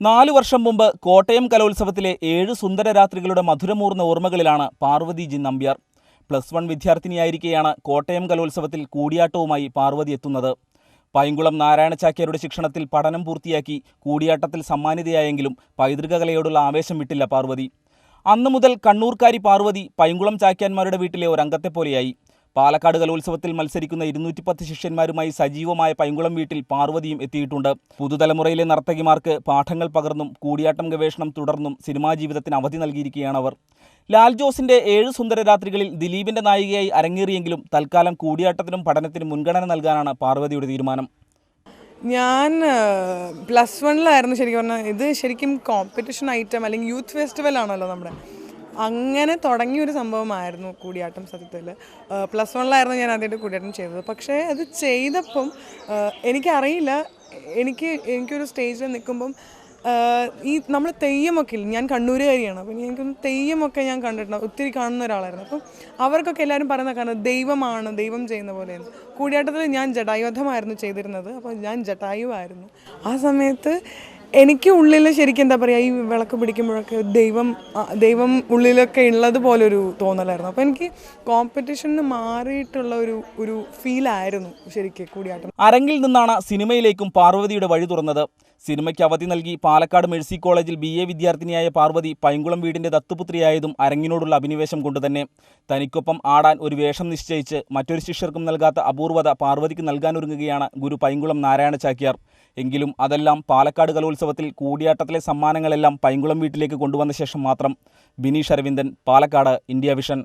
നാലു വർഷം മുമ്പ് കോട്ടയം കലോത്സവത്തിലെ ഏഴ് സുന്ദര രാത്രികളുടെ മധുരമൂർന്ന ഓർമ്മകളിലാണ് Parvathi G Nambiar. Plus one വിദ്യാർത്ഥിനിയായിരിക്കെയാണ് Kottayam കലോത്സവത്തിൽ കൂടിയാട്ടവുമായി പാർവതി എത്തുന്നത്. പൈങ്കുളം നാരായണ ചാക്യാരുടെ ശിക്ഷണത്തിൽ പഠനം പൂർത്തിയാക്കി കൂടിയാട്ടത്തിൽ സമ്മാനിതയായെങ്കിലും പൈതൃക കലയോടുള്ള ആവേശം വിട്ടില്ല പാർവതി. അന്നു മുതൽ കണ്ണൂർക്കാരി പാർവതി പൈങ്കുളം ചാക്യാന്മാരുടെ വീട്ടിലെ ഒരംഗത്തെ പോലെയായി പാലക്കാട് കലോത്സവത്തിൽ മത്സരിക്കുന്ന ഇരുന്നൂറ്റി പത്ത് ശിഷ്യന്മാരുമായി സജീവമായ പൈങ്കുളം വീട്ടിൽ പാർവതിയും എത്തിയിട്ടുണ്ട്. പുതുതലമുറയിലെ നർത്തകിമാർക്ക് പാഠങ്ങൾ പകർന്നും കൂടിയാട്ടം ഗവേഷണം തുടർന്നും സിനിമാ ജീവിതത്തിന് അവധി നൽകിയിരിക്കുകയാണ് അവർ. ലാൽ ജോസിന്റെ ഏഴ് സുന്ദര രാത്രികളിൽ ദിലീപിന്റെ നായികയായി അരങ്ങേറിയെങ്കിലും തൽക്കാലം കൂടിയാട്ടത്തിനും പഠനത്തിനും മുൻഗണന നൽകാനാണ് പാർവതിയുടെ തീരുമാനം. ഞാൻ പ്ലസ് വണ്ണിലായിരുന്നു ശരിക്കും പറഞ്ഞാൽ ഇത് ശരിക്കും കോമ്പറ്റീഷൻ ഐറ്റം അല്ലെങ്കിൽ യൂത്ത് ഫെസ്റ്റിവൽ ആണല്ലോ നമ്മുടെ. അങ്ങനെ തുടങ്ങിയ ഒരു സംഭവമായിരുന്നു കൂടിയാട്ടം സത്യത്തിൽ പ്ലസ് വണ്ണിലായിരുന്നു ഞാൻ ആദ്യമായിട്ട് കൂടിയാട്ടം ചെയ്തത്. പക്ഷേ അത് ചെയ്തപ്പം എനിക്കറിയില്ല. എനിക്ക് എനിക്കൊരു സ്റ്റേജിൽ നിൽക്കുമ്പം ഈ നമ്മൾ തെയ്യമൊക്കെ ഇല്ല ഞാൻ കണ്ണൂരുകാരിയാണ്. അപ്പം എനിക്ക് തെയ്യമൊക്കെ ഞാൻ കണ്ടിട്ടുണ്ട്. ഒത്തിരി കാണുന്ന ഒരാളായിരുന്നു. അപ്പം അവർക്കൊക്കെ എല്ലാവരും പറയുന്ന കാരണം ദൈവമാണ് ദൈവം ചെയ്യുന്ന പോലെയാണ് കൂടിയാട്ടത്തിൽ ഞാൻ ജടായുധമായിരുന്നു ചെയ്തിരുന്നത്. അപ്പോൾ ഞാൻ ജടായുവായിരുന്നു. ആ സമയത്ത് എനിക്ക് ഉള്ളിൽ ശരിക്കും എന്താ പറയുക ഈ വിളക്ക് പിടിക്കുമ്പോഴൊക്കെ ദൈവം ദൈവം ഉള്ളിലൊക്കെ ഉള്ളത് പോലൊരു തോന്നലായിരുന്നു. അപ്പോൾ എനിക്ക് കോമ്പറ്റീഷന് മാറിയിട്ടുള്ള ഒരു ഒരു ഫീലായിരുന്നു ശരിക്കും കൂടിയാട്ടം. അരങ്ങിൽ നിന്നാണ് സിനിമയിലേക്കും പാർവതിയുടെ വഴി തുറന്നത്. സിനിമയ്ക്ക് അവധി നൽകി പാലക്കാട് മെഴ്സി കോളേജിൽ ബി എ വിദ്യാർത്ഥിനിയായ പാർവതി പൈങ്കുളം വീടിന്റെ ദത്തുപുത്രിയായതും അരങ്ങിനോടുള്ള അഭിനിവേശം കൊണ്ടുതന്നെ. തനിക്കൊപ്പം ആടാൻ ഒരു വേഷം നിശ്ചയിച്ച് മറ്റൊരു ശിഷ്യർക്കും നൽകാത്ത അപൂർവത പാർവതിക്ക് നൽകാനൊരുങ്ങുകയാണ് ഗുരു പൈങ്കുളം നാരായണ ചാക്യാർ. എങ്കിലും അതെല്ലാം പാലക്കാട് കലോത്സവത്തിൽ കൂടിയാട്ടത്തിലെ സമ്മാനങ്ങളെല്ലാം പൈങ്കുളം വീട്ടിലേക്ക് കൊണ്ടുവന്ന ശേഷം മാത്രം ബിനീഷ് അരവിന്ദൻ പാലക്കാട് ഇന്ത്യ വിഷൻ